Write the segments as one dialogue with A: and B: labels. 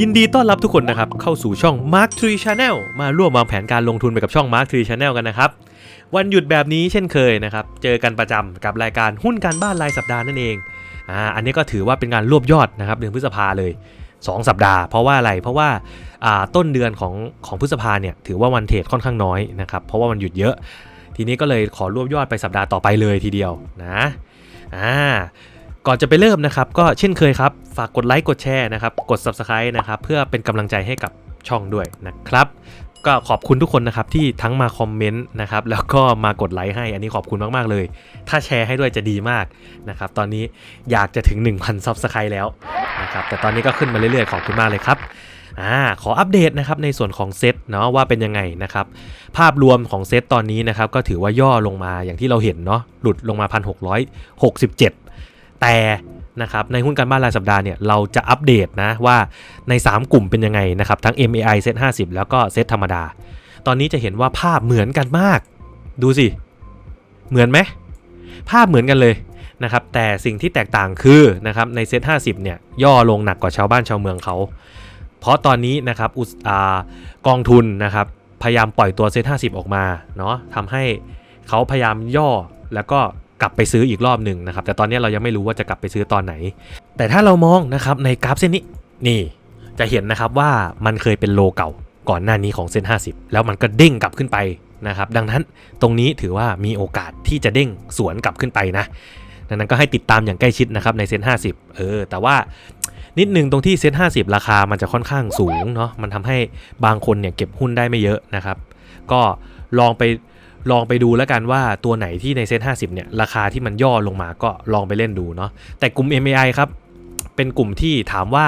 A: ยินดีต้อนรับทุกคนนะครับ เข้าสู่ช่อง Mark Tree Channel มาร่วมวางแผนการลงทุนไปกับช่อง Mark Tree Channel กันนะครับ วันหยุดแบบนี้เช่นเคยนะครับ เจอกันประจำกับรายการหุ้นการบ้านรายสัปดาห์นั่นเองอ่าอันนี้ก็ถือว่าเป็นการรวบยอดนะครับเดือนพฤษภาเลย 2 สัปดาห์ เพราะว่าอะไรเพราะว่าอ่าต้นเดือนของของพฤษภาเนี่ยถือว่าวันเทรดค่อนข้างน้อยนะครับเพราะว่ามันหยุดเยอะ ทีนี้ก็เลยขอรวบยอดไปสัปดาห์ต่อไปเลยทีเดียวนะอ่า ก่อนจะไปเริ่มนะครับ ก็เช่นเคยครับ ฝากกดไลค์กดแชร์นะครับ กด Subscribe นะครับ เพื่อเป็นกำลังใจให้กับช่องด้วยนะครับ ก็ขอบคุณทุกคนนะครับที่ทั้งมาคอมเมนต์นะครับ แล้วก็มากดไลค์ให้ อันนี้ขอบคุณมาก ๆ เลย ถ้าแชร์ให้ด้วยจะดีมากนะครับ ตอนนี้อยากจะถึง 1,000 Subscribe แล้วนะครับ แต่ตอนนี้ก็ขึ้นมาเรื่อยๆ ขอบคุณมากเลยครับอ่าขออัปเดตนะครับในส่วนของเซตเนาะว่าเป็นยังไงนะครับภาพรวมของเซตตอนนี้นะครับก็ถือว่าย่อลงมาอย่างที่เราเห็นเนาะหลุดลงมา 1,667 แต่นะครับในหุ้นการบ้านรายสัปดาห์เนี่ยเราจะอัปเดตนะว่าใน 3 กลุ่มเป็นยังไงนะครับทั้ง MAI เซต50 แล้วก็เซตธรรมดา ตอนนี้จะเห็นว่าภาพเหมือนกันมาก ดูสิ เหมือนไหมภาพเหมือนกันเลยนะครับแต่สิ่งที่แตกต่างคือนะครับในเซต50 เนี่ยย่อลงหนักกว่าชาวบ้านชาวเมืองเขา เพราะตอนนี้นะครับอุตกองทุนนะครับพยายามปล่อยตัวเซต50 ออกมาเนาะทำให้เขาพยายามย่อแล้วก็ กลับไปซื้ออีกรอบหนึ่งนะครับ แต่ตอนนี้เรายังไม่รู้ว่าจะกลับไปซื้อตอนไหน แต่ถ้าเรามองนะครับในกราฟเส้นนี้นี่จะเห็นนะครับว่ามันเคยเป็นโลเก่าก่อนหน้านี้ของเส้น 50 แล้วมันก็เด้งกลับขึ้นไปนะครับดังนั้นตรงนี้ถือว่ามีโอกาสที่จะเด้งสวนกลับขึ้นไปนะดังนั้นก็ให้ติดตามอย่างใกล้ชิดนะครับในเซ็น50 เออ แต่ว่านิดนึงตรงที่เซ็น50 ราคามันจะค่อนข้างสูงเนาะ มันทำให้บางคนเนี่ยเก็บหุ้นได้ไม่เยอะนะครับ ก็ลองไป ลองไปดูแล้วกันว่าตัวไหนที่ในเซ็น50 เนี่ย ราคาที่มันย่อลงมาก็ลองไปเล่นดูเนาะแต่กลุ่ม MAI ครับ เป็นกลุ่มที่ถามว่า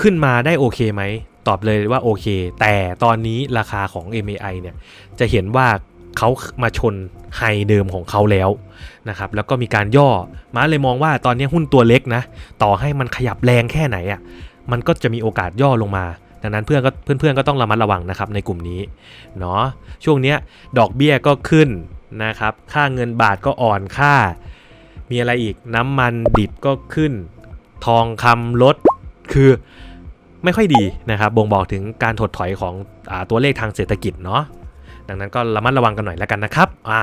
A: ขึ้นมาได้โอเคไหม ตอบเลยว่าโอเค แต่ตอนนี้ราคาของ MAI เนี่ย จะเห็นว่าเขามาชนไฮเดิมของเขาแล้วนะครับแล้วก็มีการย่อมาเลยมองว่าตอนนี้หุ้นตัวเล็กนะ ต่อให้มันขยับแรงแค่ไหนอะ่ะมันก็จะมีโอกาสย่อลงมา ดังนั้นเพื่อนก็เพื่อนๆก็ต้องระมัดระวังนะครับในกลุ่มนี้เนาะช่วงเนี้ยดอกเบี้ยก็ขึ้นนะครับค่าเงินบาทก็อ่อนค่า มีอะไรอีกน้ำมันดิบก็ขึ้น ทองคำลดคือไม่ค่อยดีนะครับบ่งบอกถึงการถดถอยของอตัวเลขทางเศรษฐกิจเนาะดังนั้นก็ระมัดระวังกันหน่อยแล้วกันนะครับอ่า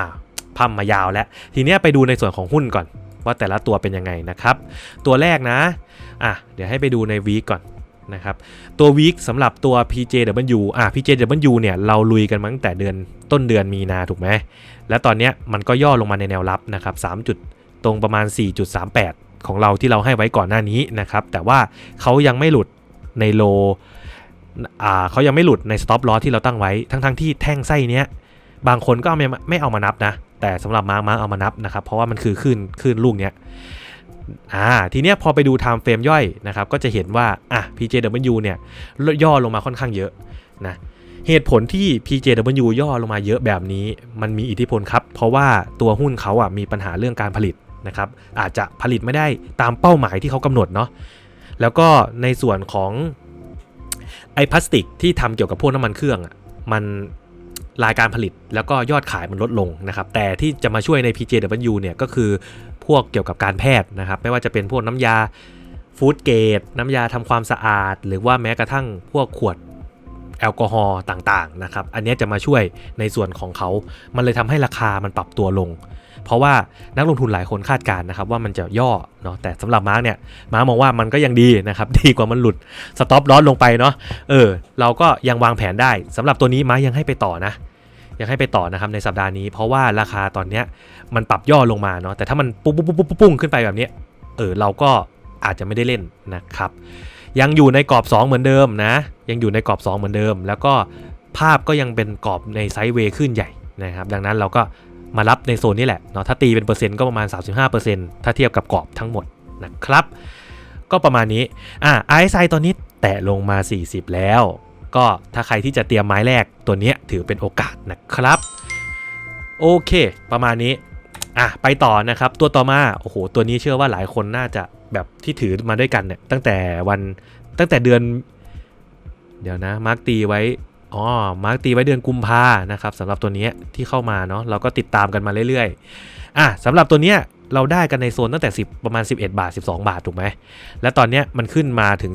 A: พัมมายาวแล้ว ทีเนี้ยไปดูในส่วนของหุ้นก่อน ว่าแต่ละตัวเป็นยังไงนะครับ ตัวแรกนะอะเดี๋ยวให้ไปดูในวีก่อน นะครับตัววีคสำหรับตัว PJW อะ PJW เนี่ยเราลุยกันมาตั้งแต่เดือนต้นเดือนมีนาถูกไหมแล้วตอนนี้มันก็ย่อลงมาในแนวรับนะครับ3จุดตรงประมาณ 4.38 ของเราที่เราให้ไว้ก่อนหน้านี้นะครับแต่ว่าเขายังไม่หลุดในโลอ่าเขายังไม่หลุดใน stop loss ที่เราตั้งไว้ทั้งๆที่แท่งไส้เนี้ยบางคนก็ไม่ไม่เอามานับนะ แต่สำหรับมาร์กมาร์กเอามานับนะครับ เพราะว่ามันคือขึ้นขึ้นลูกเนี้ย อ่าทีเนี้ยพอไปดู time frame ย่อยนะครับก็จะเห็นว่าอะ PJW เนี่ยย่อลงมาค่อนข้างเยอะนะเหตุผลที่ PJW ย่อลงมาเยอะแบบนี้ มันมีอิทธิพลครับ เพราะว่าตัวหุ้นเขาอะมีปัญหาเรื่องการผลิตนะครับอาจจะผลิตไม่ได้ตามเป้าหมายที่เขากำหนดเนาะแล้วก็ในส่วนของไอพลาสติกที่ทำเกี่ยวกับพวกน้ำมันเครื่องอะมันรายการผลิตแล้วก็ยอดขายมันลดลงนะครับแต่ที่จะมาช่วยใน PJW เนี่ยก็คือ พวกเกี่ยวกับการแพทย์นะครับ ไม่ว่าจะเป็นพวกน้ำยาฟู้ดเกรดน้ำยาทำความสะอาด หรือว่าแม้กระทั่งพวกขวดแอลกอฮอล์ต่างๆนะครับ อันนี้จะมาช่วยในส่วนของเขา มันเลยทำให้ราคามันปรับตัวลง เพราะว่านักลงทุนหลายคนคาดการณ์นะครับว่ามันจะย่อเนาะ แต่สำหรับมาร์กเนี่ยมาร์กมองว่ามันก็ยังดีนะครับ ดีกว่ามันหลุดสต็อปลอสลงไปเนาะ เออ เราก็ยังวางแผนได้สำหรับตัวนี้มาร์กยังให้ไปต่อนะ ยังให้ไปต่อนะครับในสัปดาห์นี้ เพราะว่าราคาตอนเนี้ยมันปรับย่อลงมาเนาะแต่ถ้ามันปุ๊บปุ๊บปุ๊บปุ้งขึ้นไปแบบนี้เออเราก็อาจจะไม่ได้เล่นนะครับ ยังอยู่ในกรอบ 2 เหมือนเดิมนะ ยังอยู่ในกรอบ 2 เหมือนเดิม แล้วก็ภาพก็ยังเป็นกรอบในไซด์เวย์ขึ้นใหญ่นะครับดังนั้นเราก็มารับในโซนนี้แหละเนาะถ้าตีเป็นเปอร์เซ็นต์ก็ประมาณ 35%ถ้าเทียบกับกรอบทั้งหมดนะครับ ก็ประมาณนี้อะไอซ์ไซตอนนี้แตะลงมา 40 แล้ว ก็ถ้าใครที่จะเตรียมไม้แรกตัวนี้ถือเป็นโอกาสนะครับ โอเค ประมาณนี้อะไปต่อนะครับ ตัวต่อมาโอ้โหตัวนี้เชื่อว่าหลายคนน่าจะแบบที่ถือมาด้วยกันเนี่ยตั้งแต่วันตั้งแต่เดือน เดี๋ยวนะมาร์กตีไว้อ๋อมาร์กตีไว้เดือนกุมภานะครับสำหรับตัวนี้ที่เข้ามาเนาะเราก็ติดตามกันมาเรื่อยๆอะสำหรับตัวเนี้ย เราได้กันในโซนตั้งแต่ 10 ประมาณ 11 บาท 12 บาท ถูกไหม และตอนนี้มันขึ้นมาถึง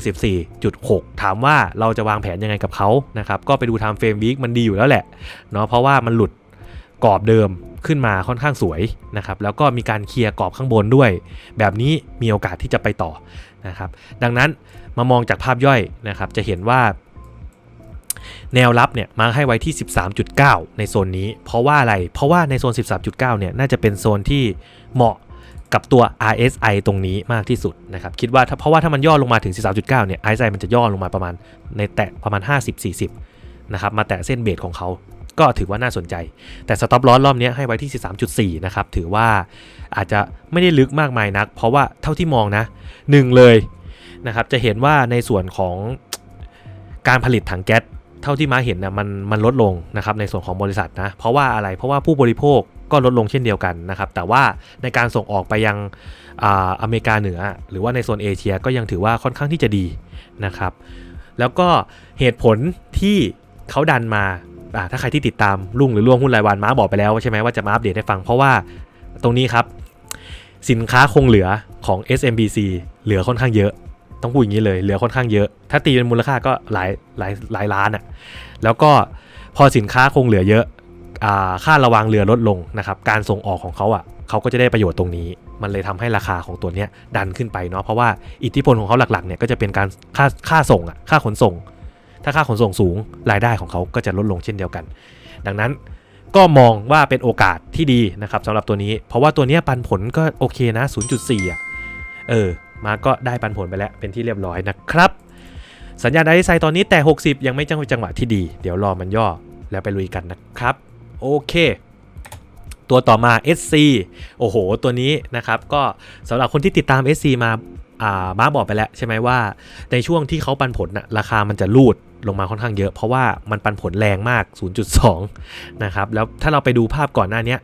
A: 14.6 ถามว่าเราจะวางแผนยังไงกับเขานะครับ ก็ไปดู time frame week มันดีอยู่แล้วแหละเนาะเพราะว่ามันหลุดกรอบเดิมขึ้นมาค่อนข้างสวยนะครับ แล้วก็มีการเคลียร์กรอบข้างบนด้วย แบบนี้มีโอกาสที่จะไปต่อนะครับ ดังนั้นมามองจากภาพย่อยนะครับ จะเห็นว่า แนวรับเนี่ยมาให้ไว้ที่ 13.9 ในโซนนี้ เพราะว่าอะไร เพราะว่าในโซน 13.9 เนี่ยน่าจะเป็นโซนที่เหมาะกับตัว RSI ตรงนี้มากที่สุดนะครับคิดว่าเพราะว่าถ้ามันย่อลงมาถึง 13.9 เนี่ย RSI มันจะย่อลงมาประมาณในแตะประมาณ 50-40 นะครับมาแตะเส้นเบสของเขาก็ถือว่าน่าสนใจ แต่สต็อปลอสรอบนี้ให้ไว้ที่ 13.4 นะครับ ถือว่าอาจจะไม่ได้ลึกมากมายนัก เพราะว่าเท่าที่มองนะหนึ่งเลยนะครับ จะเห็นว่าในส่วนของการผลิตถังแก๊ส เท่าที่มาเห็นนะมันมันลดลงนะครับในส่วนของบริษัทนะเพราะว่าอะไรเพราะว่าผู้บริโภคก็ลดลงเช่นเดียวกันนะครับแต่ว่าในการส่งออกไปยังอาอเมริกาเหนือ หรือว่าในโซนเอเชียก็ยังถือว่าค่อนข้างที่จะดีนะครับแล้วก็เหตุผลที่เขาดันมาถ้าใครที่ติดตามรุ่งหรือล่วงหุ้นรายวันม้าบอกไปแล้วใช่ไหมว่าจะมาอัปเดตให้ฟัง เพราะว่าตรงนี้ครับสินค้าคงเหลือของ SMBC เหลือค่อนข้างเยอะ ต้องพูดอย่างนี้เลยเหลือค่อนข้างเยอะ ถ้าตีเป็นมูลค่าก็หลายหลายหลายล้านอะ่ะแล้วก็พอสินค้าคงเหลือเยอะอ่าค่าระวางเรือลดลงนะครับการส่งออกของเขาอะ่ะเขาก็จะได้ประโยชน์ตรงนี้ มันเลยทำให้ราคาของตัวเนี้ยดันขึ้นไปเนาะเพราะว่าอิทธิพลของเขาหลักๆเนี่ยก็จะเป็นการค่าค่าส่งอะ่ะค่าขนส่ง ถ้าค่าขนส่งสูงรายได้ของเขาก็จะลดลงเช่นเดียวกัน ดังนั้นก็มองว่าเป็นโอกาสที่ดีนะครับสำหรับตัวนี้ เพราะว่าตัวนี้ปันผลก็โอเคนะ 0.4อะเออ มาก็ได้ปันผลไปแล้วเป็นที่เรียบร้อยนะครับ สัญญาณไดไซตอนนี้แต่ 60 ยังไม่จังจังหวะที่ดี เดี๋ยวรอมันย่อแล้วไปลุยกันนะครับ โอเค ตัวต่อมา SC โอ้โห ตัวนี้นะครับ ก็สำหรับคนที่ติดตาม SC มาอ่ามาบอกไปแล้วใช่ไหมว่า ในช่วงที่เขาปันผลน่ะราคามันจะลูดลงมาค่อนข้างเยอะ เพราะว่ามันปันผลแรงมาก 0.2 นะครับ แล้วถ้าเราไปดูภาพก่อนหน้านี้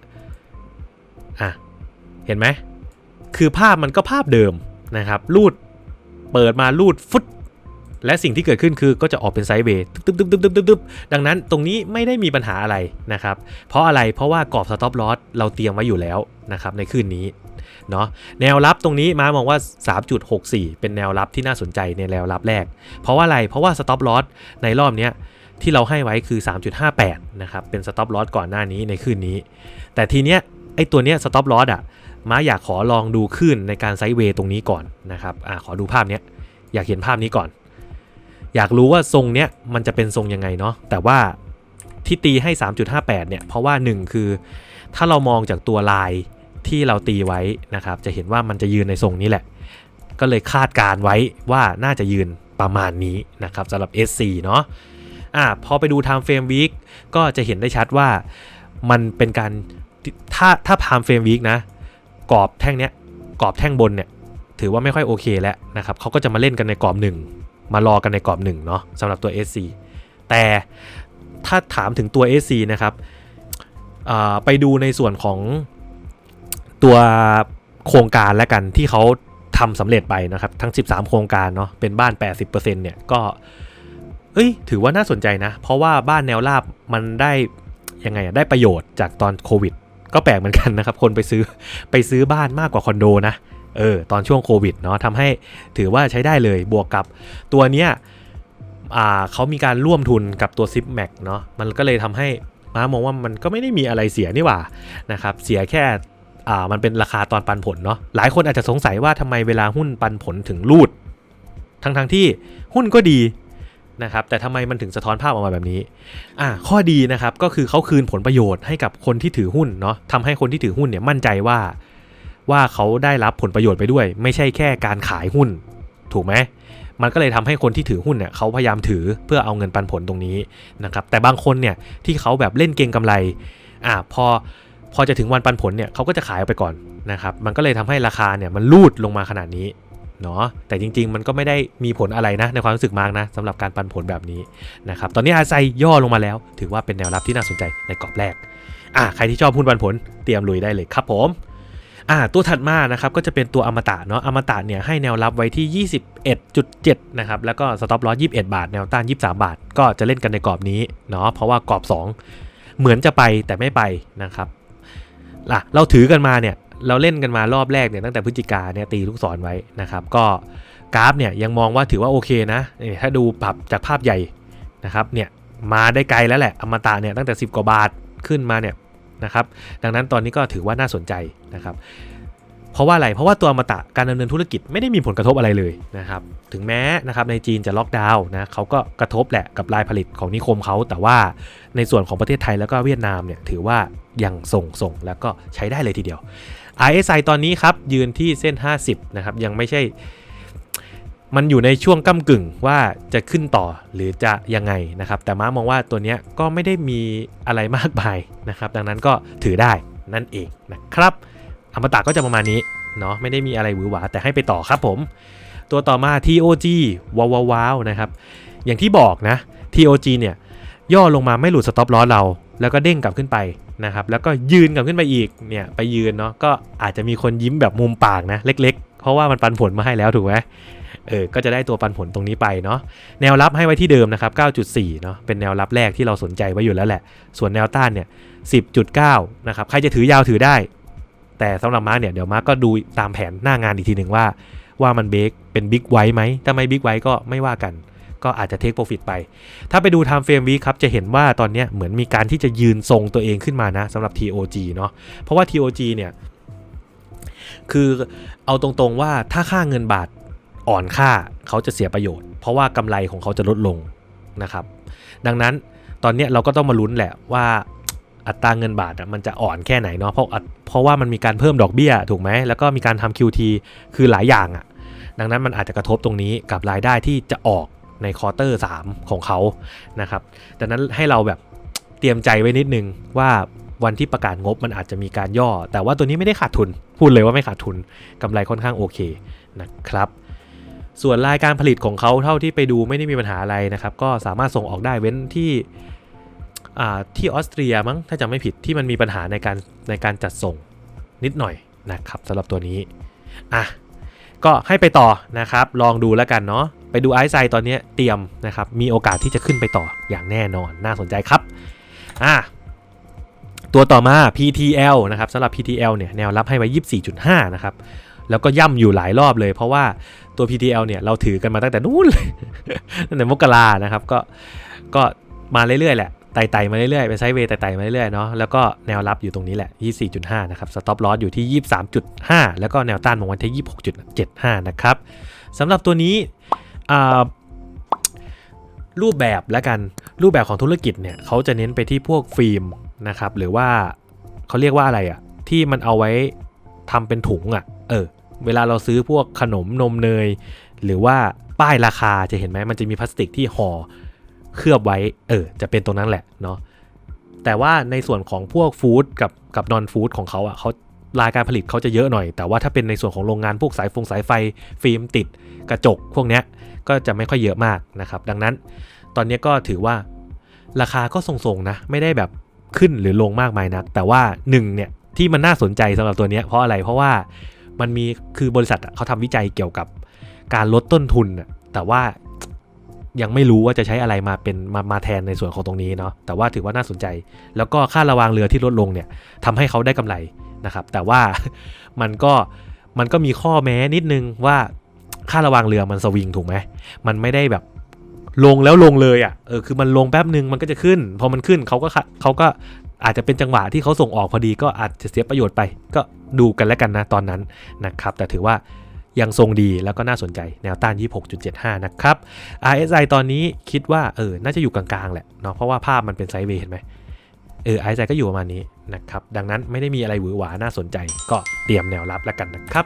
A: อะ เห็นไหม คือภาพมันก็ภาพเดิม นะครับรูดเปิดมารูดฟุตและสิ่งที่เกิดขึ้นคือก็จะออกเป็นไซด์เวย์ตึ๊บตึ๊บตึ๊บตึ๊บตึ๊บตึ๊บดังนั้นตรงนี้ไม่ได้มีปัญหาอะไรนะครับ เพราะอะไรเพราะว่ากรอบสต็อปลอสเราเตรียมไว้อยู่แล้วนะครับในคืนนี้เนาะแนวรับตรงนี้มามองว่า 3.64 เป็นแนวรับที่น่าสนใจในแนวรับแรก เพราะว่าอะไรเพราะว่าสต็อปลอสในรอบนี้ที่เราให้ไว้คือ 3.58 นะครับเป็นสต็อปลอสก่อนหน้านี้ในคืนนี้ แต่ทีเนี้ยไอตัวเนี้ยสต็อปลอสอะ ม้าอยากขอลองดูขึ้นในการไซด์เวย์ตรงนี้ก่อนนะครับอ่าขอดูภาพเนี้ยอยากเห็นภาพนี้ก่อน อยากรู้ว่าทรงเนี้ยมันจะเป็นทรงยังไงเนาะแต่ว่าที่ตีให้ 3.58 เนี่ย เพราะว่า 1 คือ ถ้าเรามองจากตัวลายที่เราตีไว้นะครับ จะเห็นว่ามันจะยืนในทรงนี้แหละ ก็เลยคาดการไว้ว่าน่าจะยืนประมาณนี้นะครับสำหรับ SC เนาะอ่าพอไปดู time frame week ก็จะเห็นได้ชัดว่ามันเป็นการถ้าถ้า time frame week นะ กรอบแท่งเนี้ยกรอบแท่งบนเนี่ยถือว่าไม่ค่อยโอเคแล้วนะครับเขาก็จะมาเล่นกันในกรอบหนึ่งมารอกันในกรอบหนึ่งเนาะสำหรับตัว SC แต่ถ้าถามถึงตัว SC นะครับไปดูในส่วนของตัวโครงการแล้วกันที่เขาทำสำเร็จไปนะครับ ทั้ง 13 โครงการเนาะเป็นบ้าน 80%เนี่ยก็เอ้ยถือว่าน่าสนใจนะ เพราะว่าบ้านแนวราบมันได้ยังไงอะได้ประโยชน์จากตอนโควิด ก็แปลกเหมือนกันนะครับ คนไปซื้อไปซื้อบ้านมากกว่าคอนโดนะ เออ ตอนช่วงโควิดเนาะทำให้ถือว่าใช้ได้เลย บวกกับตัวเนี้ยเขามีการร่วมทุนกับตัว Zip Max เนาะ มันก็เลยทำให้ม้ามองว่ามันก็ไม่ได้มีอะไรเสียนี่หว่านะครับ เสียแค่ามันเป็นราคาตอนปันผลเนาะ หลายคนอาจจะสงสัยว่าทำไมเวลาหุ้นปันผลถึงรูด ทั้งทที่หุ้นก็ดี นะครับแต่ทำไมมันถึงสะท้อนภาพออกมาแบบนี้อ่าข้อดีนะครับก็คือเขาคืนผลประโยชน์ให้กับคนที่ถือหุ้นเนาะทำให้คนที่ถือหุ้นเนี่ยมั่นใจว่าว่าเขาได้รับผลประโยชน์ไปด้วย ไม่ใช่แค่การขายหุ้น ถูกไหมมันก็เลยทำให้คนที่ถือหุ้นเนี่ยเขาพยายามถือเพื่อเอาเงินปันผลตรงนี้นะครับแต่บางคนเนี่ยที่เขาแบบเล่นเก็งกำไรอ่าพอพอจะถึงวันปันผลเนี่ยเขาก็จะขายออกไปก่อนนะครับมันก็เลยทำให้ราคาเนี่ยมันลูดลงมาขนาดนี้ เนาะแต่จริง ๆ มันก็ไม่ได้มีผลอะไรนะ ในความรู้สึกมากนะสำหรับการปันผลแบบนี้นะครับตอนนี้อาไซย่อลงมาแล้ว ถือว่าเป็นแนวรับที่น่าสนใจในกรอบแรกอะใครที่ชอบหุ้นปันผลเตรียมลุยได้เลยครับผมอะตัวถัดมานะครับก็จะเป็นตัวอมตะเนาะอมตะเนี่ยให้แนวรับไว้ที่ 21.7 นะครับ แล้วก็สต็อปลอส21 บาท แนวต้าน 23 บาท ก็จะเล่นกันในกรอบนี้เนาะเพราะว่ากรอบ 2 เหมือนจะไปแต่ไม่ไปนะครับล่ะเราถือกันมาเนี่ย เราเล่นกันมารอบแรกเนี่ยตั้งแต่พฤศจิกาเนี่ยตีลูกศรไว้นะครับ ก็กราฟเนี่ยยังมองว่าถือว่าโอเคนะนี่ถ้าดูปรับจากภาพใหญ่นะครับเนี่ยมาได้ไกลแล้วแหละอมตะเนี่ยตั้งแต่ 10 กว่าบาทขึ้นมาเนี่ยนะครับดังนั้นตอนนี้ก็ถือว่าน่าสนใจนะครับ เพราะว่าอะไรเพราะว่าตัวอมตะการดำเนินธุรกิจไม่ได้มีผลกระทบอะไรเลยนะครับถึงแม้นะครับในจีนจะล็อกดาวน์นะเขาก็กระทบแหละกับรายผลิตของนิคมเขาแต่ว่าในส่วนของประเทศไทยแล้วก็เวียดนามเนี่ยถือว่ายังส่งส่งแล้วก็ใช้ได้เลยทีเดียว RSI ตอนนี้ครับ ยืนที่เส้น 50 นะครับ ยังไม่ใช่ มันอยู่ในช่วงก้ากึ่งว่าจะขึ้นต่อหรือจะยังไงนะครับ แต่ม้ามองว่าตัวนี้ก็ไม่ได้มีอะไรมากมายนะครับ ดังนั้นก็ถือได้นั่นเองนะครับ อมตะก็จะประมาณนี้เนาะไม่ได้มีอะไรหวือหวาแต่ให้ไปต่อครับผม ตัวต่อมา TOG ว้าวว้าวนะครับ อย่างที่บอกนะ TOG เนี่ยย่อลงมาไม่หลุดสต็อปลอสเรา แล้วก็เด้งกลับขึ้นไป นะครับแล้วก็ยืนกลับขึ้นไปอีกเนี่ยไปยืนเนาะก็อาจจะมีคนยิ้มแบบมุมปากนะเล็ก ๆ เพราะว่ามันปันผลมาให้แล้วถูกไหมเออก็จะได้ตัวปันผลตรงนี้ไปเนาะแนวรับให้ไว้ที่เดิมนะครับ 9.4 เนาะเป็นแนวรับแรกที่เราสนใจไว้อยู่แล้วแหละ ส่วนแนวต้านเนี่ย 10.9 นะครับ ใครจะถือยาวถือได้ แต่สำหรับมาร์กเนี่ยเดี๋ยวมาร์กก็ดูตามแผนหน้างานอีกทีหนึ่งว่า ว่ามันเบรกเป็นบิ๊กไวท์ไหมถ้าไม่บิ๊กไวท์ก็ไม่ว่ากัน ก็อาจจะเทคโปรฟิตไป ถ้าไปดู Time Frame Week ครับ จะเห็นว่าตอนนี้เหมือนมีการที่จะยืนทรงตัวเองขึ้นมานะสำหรับ TOG เนาะเพราะว่า TOG เนี่ย คือเอาตรงๆว่าถ้าค่าเงินบาทอ่อนค่าเขาจะเสียประโยชน์ เพราะว่ากำไรของเขาจะลดลงนะครับ ดังนั้นตอนนี้เราก็ต้องมาลุ้นแหละว่าอัตราเงินบาทมันจะอ่อนแค่ไหนเนาะเพราะเพราะว่ามันมีการเพิ่มดอกเบี้ยถูกไหมแล้วก็มีการทำ QT คือหลายอย่างอะดังนั้นมันอาจจะกระทบตรงนี้กับรายได้ที่จะออก ในควอเตอร์3ของเขานะครับดังนั้นให้เราแบบเตรียมใจไว้นิดนึงว่าวันที่ประกาศงบมันอาจจะมีการย่อ แต่ว่าตัวนี้ไม่ได้ขาดทุน พูดเลยว่าไม่ขาดทุนกำไรค่อนข้างโอเคนะครับส่วนรายการผลิตของเขาเท่าที่ไปดูไม่ได้มีปัญหาอะไรนะครับ ก็สามารถส่งออกได้เว้นที่อ่าที่ออสเตรียมั้งถ้าจำไม่ผิดที่มันมีปัญหาในการในการจัดส่งนิดหน่อยนะครับสำหรับตัวนี้อะก็ให้ไปต่อนะครับ ลองดูแล้วกันเนาะ ไปดูไอซ์ไซตอนนี้เตรียมนะครับ มีโอกาสที่จะขึ้นไปต่ออย่างแน่นอนน่าสนใจครับอะตัวต่อมา PTL นะครับสำหรับ PTL เนี่ยแนวรับให้ไว้ 24.5 นะครับ แล้วก็ย่ำอยู่หลายรอบเลย เพราะว่าตัว PTL เนี่ยเราถือกันมาตั้งแต่นู้นเลยตั้งแต่มกรานะครับก็ก็มาเรื่อยๆแหละไต่ๆมาเรื่อยๆเป็นไซด์เวย์ไต่ๆมาเรื่อยๆเนาะแล้วก็แนวรับอยู่ตรงนี้แหละ 24.5 นะครับสต็อปลอสอยู่ที่ 23.5 แล้วก็แนวต้านมองไว้ที่ 26.75 นะครับสำหรับตัวนี้ รูปแบบและกันรูปแบบของธุรกิจเนี่ยเขาจะเน้นไปที่พวกฟิล์มนะครับ หรือว่าเขาเรียกว่าอะไรอะที่มันเอาไว้ทำเป็นถุงอะเออ เวลาเราซื้อพวกขนมนมเนย หรือว่าป้ายราคาจะเห็นไหมมันจะมีพลาสติกที่ห่อเคลือบไว้ เออ จะเป็นตรงนั้นแหละเนาะแต่ว่าในส่วนของพวกฟู้ดกับกับนอนฟู้ดของเขาอะ่ะเขารายการผลิตเขาจะเยอะหน่อย แต่ว่าถ้าเป็นในส่วนของโรงงานพวกสายฟงสายไฟฟิล์มติดกระจกพวกเนี้ย ก็จะไม่ค่อยเยอะมากนะครับ ดังนั้นตอนนี้ก็ถือว่าราคาก็ทรงๆนะ ไม่ได้แบบขึ้นหรือลงมากมายนัก แต่ว่าหนึ่งเนี่ยที่มันน่าสนใจสำหรับตัวนี้เพราะอะไรเพราะว่ามันมีคือบริษัทเขาทำวิจัยเกี่ยวกับการลดต้นทุนอะแต่ว่ายังไม่รู้ว่าจะใช้อะไรมาเป็นมามาแทนในส่วนของตรงนี้เนาะแต่ว่าถือว่าน่าสนใจ แล้วก็ค่าระวางเรือที่ลดลงเนี่ยทำให้เขาได้กำไรนะครับ แต่ว่ามันก็มันก็มีข้อแม้นิดนึงว่า ค่าระวางเรือมันสวิงถูกไหมมันไม่ได้แบบลงแล้วลงเลยอะ่ะเออคือมันลงแป๊บหนึ่งมันก็จะขึ้น พอมันขึ้นเขาก็เขาก็อาจจะเป็นจังหวะที่เขาส่งออกพอดีก็อาจจะเสียประโยชน์ไป ก็ดูกันแล้วกันนะตอนนั้นนะครับ แต่ถือว่ายังทรงดีแล้วก็น่าสนใจแนวต้าน 26.75 นะครับ RSI ตอนนี้คิดว่าเออน่าจะอยู่กลางๆ แหละเนาะเพราะว่าภาพมันเป็นไซด์เวย์เห็นไหมเออ RSI ก็อยู่ประมาณนี้นะครับ ดังนั้นไม่ได้มีอะไรหวือหวาน่าสนใจ ก็เตรียมแนวรับแล้วกันนะครับ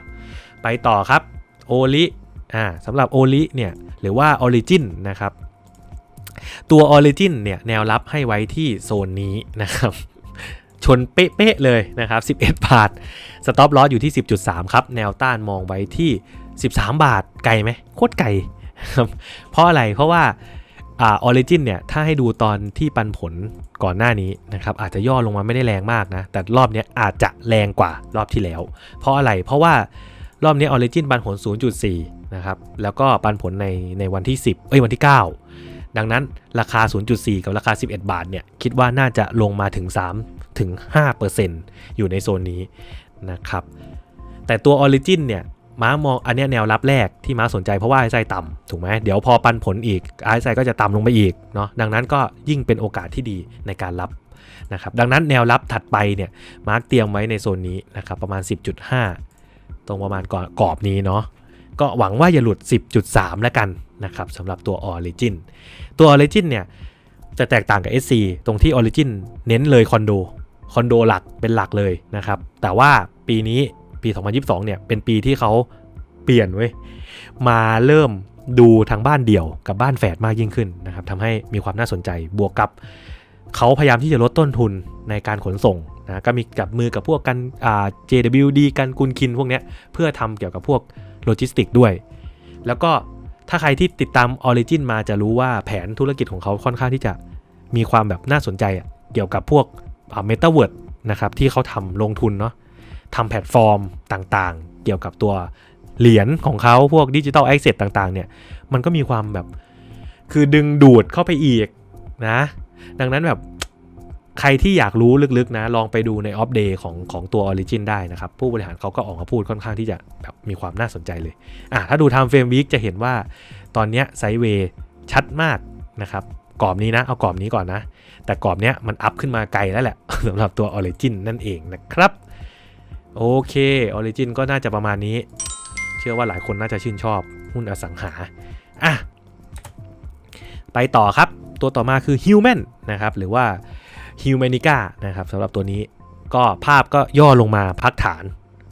A: ไปต่อครับ โอลิ อ่าสำหรับโอลิเนี่ยหรือว่า Origin นะครับตัว Origin เนี่ยแนวรับให้ไว้ที่โซนนี้นะครับชนเป๊ะๆเลยนะครับ 11 บาท สต็อปลอสอยู่ที่ 10.3 ครับ แนวต้านมองไว้ที่ 13 บาท ไกลไหม โคตรไกลครับ เพราะอะไร เพราะว่าอออริจินเนี่ย ถ้าให้ดูตอนที่ปันผลก่อนหน้านี้นะครับ อาจจะย่อลงมาไม่ได้แรงมากนะ แต่รอบนี้อาจจะแรงกว่ารอบที่แล้ว เพราะอะไร เพราะว่ารอบนี้ออริจินปันผล 0.4 นะครับ แล้วก็ปันผลในในวันที่ 10 เอ้ยวันที่ 9 ดังนั้นราคา 0.4 กับราคา 11 บาทเนี่ย คิดว่าน่าจะลงมาถึง 3 ถึง 5%อยู่ในโซนนี้นะครับ แต่ตัว Origin เนี่ยม้ามองอันนี้แนวรับแรกที่ม้าสนใจเพราะว่า RSI ต่ำถูกไหมเดี๋ยวพอปันผลอีก RSI ก็จะต่ำลงไปอีกเนาะดังนั้นก็ยิ่งเป็นโอกาสที่ดีในการรับนะครับดังนั้นแนวรับถัดไปเนี่ยมาร์กเตรียมไว้ในโซนนี้นะครับประมาณ 10.5 ตรงประมาณกรอบนี้เนาะ ก็หวังว่าอย่าหลุด 10.3 แล้วกันนะครับสำหรับตัว Origin ตัว Origin เนี่ยจะแตกต่างกับ SC ตรงที่ Origin เน้นเลยคอนโดคอนโดหลักเป็นหลักเลยนะครับ แต่ว่าปีนี้ปี 2022 เนี่ยเป็นปีที่เขาเปลี่ยนเว้ยมาเริ่มดูทางบ้านเดี่ยวกับบ้านแฝดมากยิ่งขึ้นนะครับทำให้มีความน่าสนใจบวกกับเขาพยายามที่จะลดต้นทุนในการขนส่งนะก็มีกับมือกับพวกกัน JWD กันกุนคินพวกเนี้ยเพื่อทำเกี่ยวกับพวก โลจิสติกด้วย แล้วก็ถ้าใครที่ติดตาม Origin มาจะรู้ว่าแผนธุรกิจของเขาค่อนข้างที่จะมีความแบบน่าสนใจเกี่ยวกับพวกเมตาเวิร์ดนะครับที่เขาทำลงทุนเนาะทำแพลตฟอร์มต่างๆ เกี่ยวกับตัวเหรียญของเขาพวกดิจิ t a ลแอคเซสต่างๆเนี่ยมันก็มีความแบบคือดึงดูดเข้าไปอีกนะ ดังนั้นแบบ ใครที่อยากรู้ลึกๆนะ ลองไปดูในออฟเดย์ของของตัว Origin ได้นะครับ ผู้บริหารเขาก็ออกมาพูดค่อนข้างที่จะแบบมีความน่าสนใจเลยอะถ้าดู Time Frame Week จะเห็นว่าตอนนี้ไซเวย์ชัดมากนะครับกรอบนี้นะ เอากรอบนี้ก่อนนะ แต่กรอบเนี้ยมันอัพขึ้นมาไกลแล้วแหละสำหรับตัว Origin นั่นเองนะครับ โอเค Origin ก็น่าจะประมาณนี้ เชื่อว่าหลายคนน่าจะชื่นชอบหุ้นอสังหาอะไปต่อครับ ตัวต่อมาคือ Human นะครับหรือว่า Humanica นะครับสำหรับตัวนี้ก็ภาพก็ย่อลงมาพักฐาน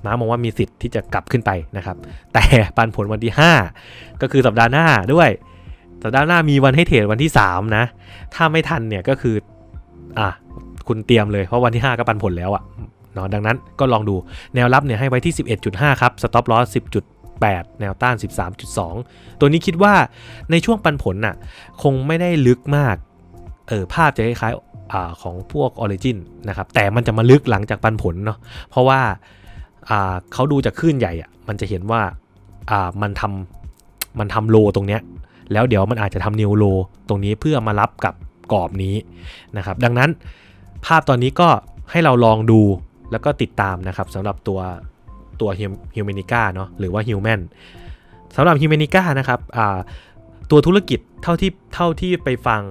A: ม้ามองว่ามีสิทธิ์ที่จะกลับขึ้นไปนะครับ แต่ปันผลวันที่ 5 ก็คือสัปดาห์หน้าด้วย สัปดาห์หน้ามีวันให้เทรดวันที่ 3 นะ ถ้าไม่ทันเนี่ยก็คืออะคุณเตรียมเลยเพราะวันที่ 5 ก็ปันผลแล้วอะเนาะดังนั้นก็ลองดูแนวรับเนี่ยให้ไว้ที่ 11.5 ครับ stop loss 10.8 แนวต้าน 13.2 ตัวนี้คิดว่าในช่วงปันผลน่ะคงไม่ได้ลึกมากเออภาพจะคล้าย อของพวก Origin นะครับแต่มันจะมาลึกหลังจากปันผลเนาะเพราะว่าเขาดูจากคลื่นใหญ่อะมันจะเห็นว่ามันทำมันทำโลตรงเนี้ยแล้วเดี๋ยวมันอาจจะทำนิวโลตรงนี้เพื่อมารับกับกรอบนี้นะครับดังนั้นภาพตอนนี้ก็ให้เราลองดูแล้วก็ติดตามนะครับสำหรับตัวตัวฮิวแมนิก้าเนาะหรือว่าฮิวแมนสำหรับฮิวแมนิก้านะครับตัวธุรกิจเท่าที่เท่าที่ไปฟัง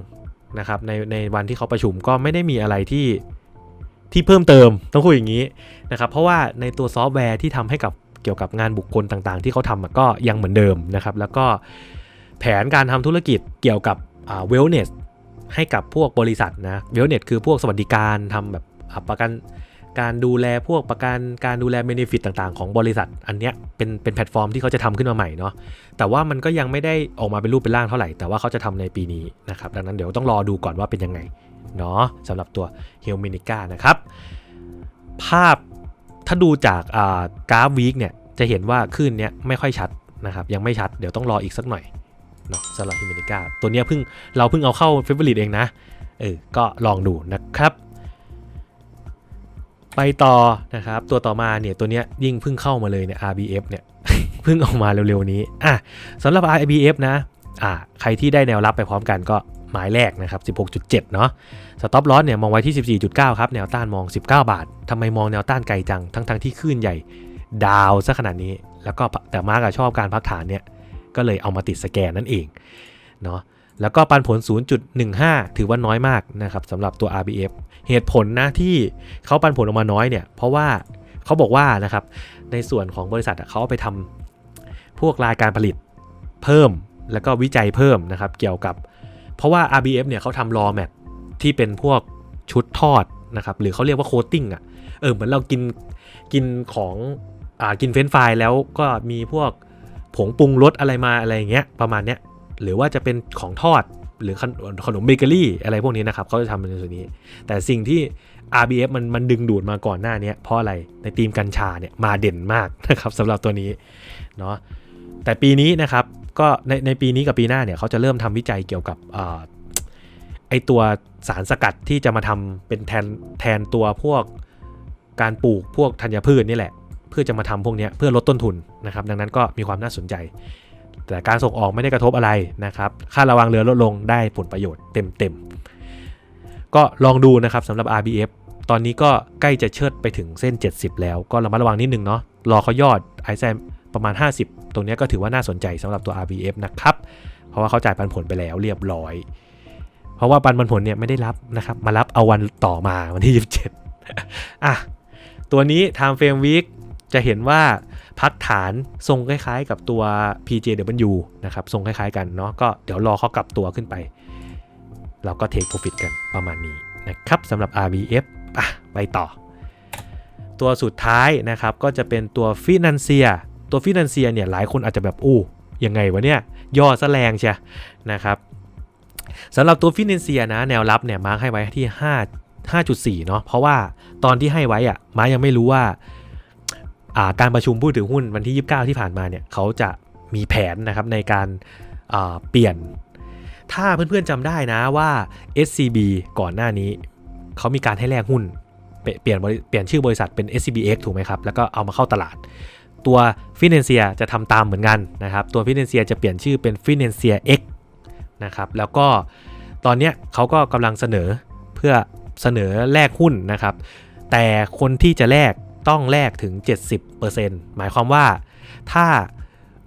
A: นะครับในในวันที่เขาประชุมก็ไม่ได้มีอะไรที่ที่เพิ่มเติมต้องคุยอย่างนี้นะครับเพราะว่าในตัวซอฟต์แวร์ที่ทำให้กับเกี่ยวกับงานบุคคลต่างๆ ที่เขาทำก็ยังเหมือนเดิมนะครับแล้วก็แผนการทำธุรกิจเกี่ยวกับเวลเนสให้กับพวกบริษัทนะเวลเนสคือพวกสวัสดิการทำแบบประกัน การดูแลพวกประกันการดูแลเบนฟิตต่างๆ ของบริษัท อันเนี้ยเป็นเป็นแพลตฟอร์มที่เขาจะทำขึ้นมาใหม่เนาะแต่ว่ามันก็ยังไม่ได้ออกมาเป็นรูปเป็นร่างเท่าไหร่ แต่ว่าเขาจะทำในปีนี้นะครับดังนั้นเดี๋ยวต้องรอดูก่อนว่าเป็นยังไงเนาะสำหรับตัว h e l m i n i c a นะครับ ภาพถ้าดูจากกราฟวีคเนี่ยจะเห็นว่าคลื่นเนี้ยไม่ค่อยชัดนะครับยังไม่ชัดเดี๋ยวต้องรออีกสักหน่อยเนาะสำหรับ h e l m i n i c a ตัวเนี้ยเพิ่งเราเพิ่งเอาเข้า f a v o r i t e เองนะเออก็ลองดูนะครับ ไปต่อนะครับ ตัวต่อมาเนี่ยตัวเนี้ยยิ่งเพิ่งเข้ามาเลยเนี่ย RBF เนี่ยเพิ่งออกมาเร็วๆนี้อะสำหรับ RBF นะอะใครที่ได้แนวรับไปพร้อมกันก็หมายแรกนะครับ 16.7 เนาะสต็อปลอสเนี่ยมองไว้ที่ 14.9 ครับ แนวต้านมอง 19 บาททำไมมองแนวต้านไกลจัง ทั้งๆที่คลื่นใหญ่ดาวซะขนาดนี้ แล้วก็แต่มาร์กชอบการพักฐานเนี่ย ก็เลยเอามาติดสแกนนั่นเองเนาะแล้วก็ปันผล 0.15 ถือว่าน้อยมากนะครับสำหรับตัว RBF เหตุผลนะที่เขาปันผลออกมาน้อยเนี่ย เพราะว่าเขาบอกว่านะครับในส่วนของบริษัทเขาไปทำพวกรายการผลิตเพิ่มแล้วก็วิจัยเพิ่มนะครับ เกี่ยวกับ เพราะว่า RBF เนี่ยเขาทำรอแมทที่เป็นพวกชุดทอดนะครับ หรือเขาเรียกว่าโคตติ้งอะเออเหมือนเรากินกินของอ่ากินเฟรนช์ฟรายแล้วก็มีพวกผงปรุงรสอะไรมาอะไรอย่างเงี้ยประมาณเนี้ยหรือว่าจะเป็นของทอด หรือขนมเบเกอรี่อะไรพวกนี้นะครับเขาจะทำในส่วนนี้ แต่สิ่งที่ RBF มันมันดึงดูดมาก่อนหน้านี้เพราะอะไรในทีมกัญชาเนี่ยมาเด่นมากนะครับสำหรับตัวนี้เนาะแต่ปีนี้นะครับก็ในในปีนี้กับปีหน้าเนี่ยเขาจะเริ่มทำวิจัยเกี่ยวกับไอตัวสารสกัดที่จะมาทำเป็นแทนแทนตัวพวกการปลูกพวกธัญพืชนี่แหละ เพื่อจะมาทำพวกนี้เพื่อลดต้นทุนนะครับ ดังนั้นก็มีความน่าสนใจ แต่การส่งออกไม่ได้กระทบอะไรนะครับค่าระวังเรือลดลงได้ผลประโยชน์เต็มๆ ก็ลองดูนะครับสำหรับ RBF ตอนนี้ก็ใกล้จะเชิดไปถึงเส้น 70 แล้วก็ระมัดระวังนิดนึงเนาะรอเขายอดไอแซมประมาณ 50 ตรงนี้ก็ถือว่าน่าสนใจสำหรับตัว RBF นะครับ เพราะว่าเขาจ่ายปันผลไปแล้วเรียบร้อย เพราะว่าปันผลเนี่ยไม่ได้รับนะครับ มารับเอาวันต่อมาวันที่ 27 อะ ตัวนี้ Time Frame Week จะเห็นว่า พักฐานทรงคล้ายๆ กับตัว PJW นะครับทรงคล้ายๆกันเนาะก็เดี๋ยวรอเขากลับตัวขึ้นไป เราก็ Take Profit กันประมาณนี้นะครับสำหรับ RBF อะไปต่อ ตัวสุดท้ายนะครับก็จะเป็นตัวฟิน a นเซีย ตัวฟิน a นเซียเนี่ยหลายคนอาจจะแบบอู้ยังไงวะเนี่ยย่อซะแรงใช่นะครับสำหรับตัวฟิน a นเซียนะแนวรับเนี่ยมาร์คให้ไว้ที่ 5 5.4 เนาะเพราะว่าตอนที่ให้ไว้อะมาร์ยังไม่รู้ว่า การประชุมผู้ถือหุ้นวันที่ 29 ที่ผ่านมาเนี่ยเขาจะมีแผนนะครับในการาเปลี่ยน ถ้าเพื่อนๆจำได้นะว่า SCB ก่อนหน้านี้เขามีการให้แลกหุ้น เปลี่ยนเปลี่ยนชื่อบริษัทเป็น SCBX ถูกไหมครับ แล้วก็เอามาเข้าตลาด ตัว f i n a n c i a จะทำตามเหมือนกันนะครับ ตัว f i n a n c i a จะเปลี่ยนชื่อเป็น f i n a n c i a X นะครับแล้วก็ตอนนี้เขาก็กำลังเสนอเพื่อเสนอแลกหุ้นนะครับ แต่คนที่จะแลก ต้องแลกถึง 70%หมายความว่าถ้า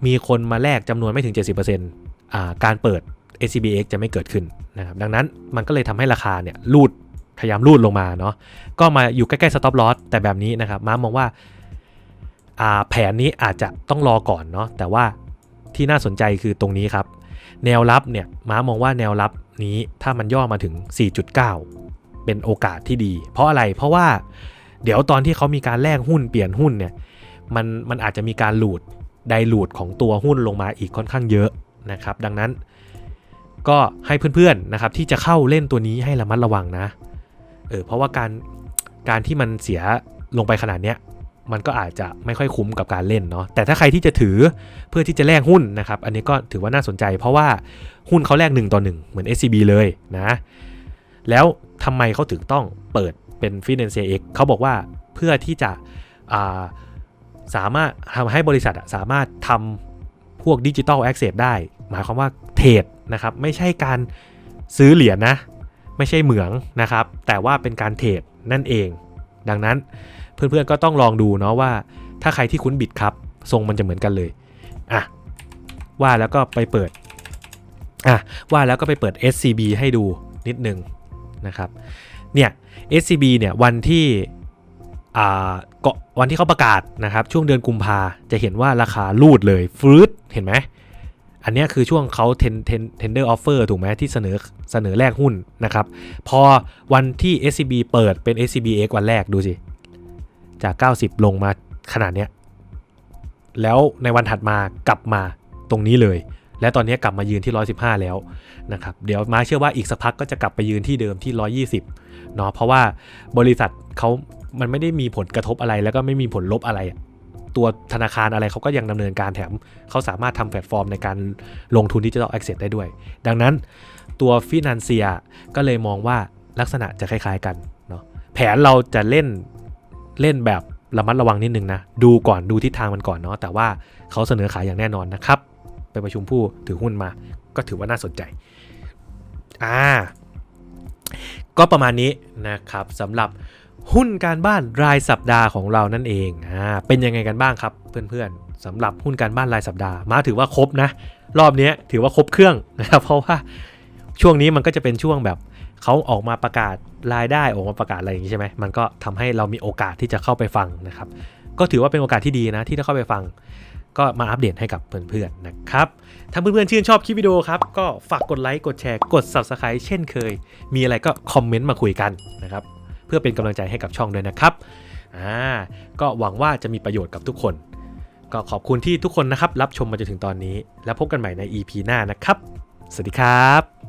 A: มีคนมาแลกจำนวนไม่ถึง 70%อ่าการเปิด SCBX จะไม่เกิดขึ้นนะครับดังนั้นมันก็เลยทำให้ราคาเนี่ยลูดพยายามลูดลงมาเนาะก็มาอยู่ใกล้ๆ stop loss แต่แบบนี้นะครับม้ามองว่าอ่าแผนนี้อาจจะต้องรอก่อนเนาะแต่ว่าที่น่าสนใจคือตรงนี้ครับ แนวรับเนี่ยม้ามองว่าแนวรับนี้ถ้ามันย่อมาถึง 4.9 เป็นโอกาสที่ดี เพราะอะไรเพราะว่า เดี๋ยวตอนที่เขามีการแลกหุ้นเปลี่ยนหุ้นเนี่ยมันมันอาจจะมีการหลุดไดหลุดของตัวหุ้นลงมาอีกค่อนข้างเยอะนะครับ ดังนั้นก็ให้เพื่อนๆนะครับที่จะเข้าเล่นตัวนี้ให้ระมัดระวังนะเออเพราะว่าการการที่มันเสียลงไปขนาดเนี้ยมันก็อาจจะไม่ค่อยคุ้มกับการเล่นเนาะแต่ถ้าใครที่จะถือเพื่อที่จะแลกหุ้นนะครับ อันนี้ก็ถือว่าน่าสนใจ เพราะว่าหุ้นเขาแลก1ต่อ1เหมือน SCB เลยนะ แล้วทำไมเขาถึงต้องเปิด เป็น f i n a n c i a X เขาบอกว่าเพื่อที่จะาสามารถทำให้บริษัทสามารถทำพวกดิจิ t a ลแอคเซสได้ หมายความว่าเทรดนะครับไม่ใช่การซื้อเหรียญนะไม่ใช่เหมืองนะครับ แต่ว่าเป็นการเทรดนั่นเอง ดังนั้นเพื่อนๆก็ต้องลองดูเนาะว่า ถ้าใครที่คุ้นบิตครับทรงมันจะเหมือนกันเลยอะว่าแล้วก็ไปเปิดอะว่าแล้วก็ไปเปิด SCB ให้ดูนิดนึงนะครับเนี่ย SCB เนี่ยวันที่อ่าวันที่เขาประกาศนะครับช่วงเดือนกุมภาจะเห็นว่าราคาลูดเลยฟืดเห็นไหมอันนี้คือช่วงเขาเทนเทนเทนเดอร์ออฟเฟอร์ถูกไหมที่เสนอเสนอแลกหุ้นนะครับ พอวันที่ SCB เปิดเป็น SCBX วันแรกดูสิ จาก 90 ลงมาขนาดเนี้ยแล้วในวันถัดมากลับมาตรงนี้เลย และตอนนี้กลับมายืนที่ 115 แล้วนะครับเดี๋ยวมาเชื่อว่าอีกสักพักก็จะกลับไปยืนที่เดิมที่ 120เนาะเพราะว่าบริษัทเขามันไม่ได้มีผลกระทบอะไร แล้วก็ไม่มีผลลบอะไร ตัวธนาคารอะไรเขาก็ยังดำเนินการแถมเขาสามารถทำแพลตฟอร์มในการลงทุนดิจิทัลแอคเซสได้ด้วย ดังนั้นตัวฟิน a นเซียก็เลยมองว่าลักษณะจะคล้าย ๆกันเนาะแผนเราจะเล่นเล่นแบบระมัดระวังนิดนึงนะ ดูก่อนดูทิศทางมันก่อนเนาะแต่ว่าเขาเสนอขายอย่างแน่นอนนะครับ ไปประชุมผู้ถือหุ้นมา ก็ถือว่าน่าสนใจ อ่า ก็ประมาณนี้นะครับสำหรับหุ้นการบ้านรายสัปดาห์ของเรานั่นเองอ่าเป็นยังไงกันบ้างครับเพื่อนๆสำหรับหุ้นการบ้านรายสัปดาห์มาถือว่าครบนะ รอบนี้ถือว่าครบเครื่องนะครับเพราะว่าช่วงนี้มันก็จะเป็นช่วงแบบเขาออกมาประกาศรายได้ออกมาประกาศอะไรอย่างนี้ใช่ไหมมันก็ทำให้เรามีโอกาสที่จะเข้าไปฟังนะครับ ก็ถือว่าเป็นโอกาสที่ดีนะที่ได้เข้าไปฟัง ก็มาอัปเดตให้กับเพื่อนๆนะครับ ถ้าเพื่อนๆชื่นชอบคลิปวิดีโอครับ ก็ฝากกดไลค์กดแชร์กด Subscribe เช่นเคย มีอะไรก็คอมเมนต์มาคุยกันนะครับเพื่อเป็นกำลังใจให้กับช่องด้วยนะครับอ่าก็หวังว่าจะมีประโยชน์กับทุกคน ก็ขอบคุณที่ทุกคนนะครับรับชมมาจนถึงตอนนี้ แล้วพบกันใหม่ใน EP หน้านะครับ สวัสดีครับ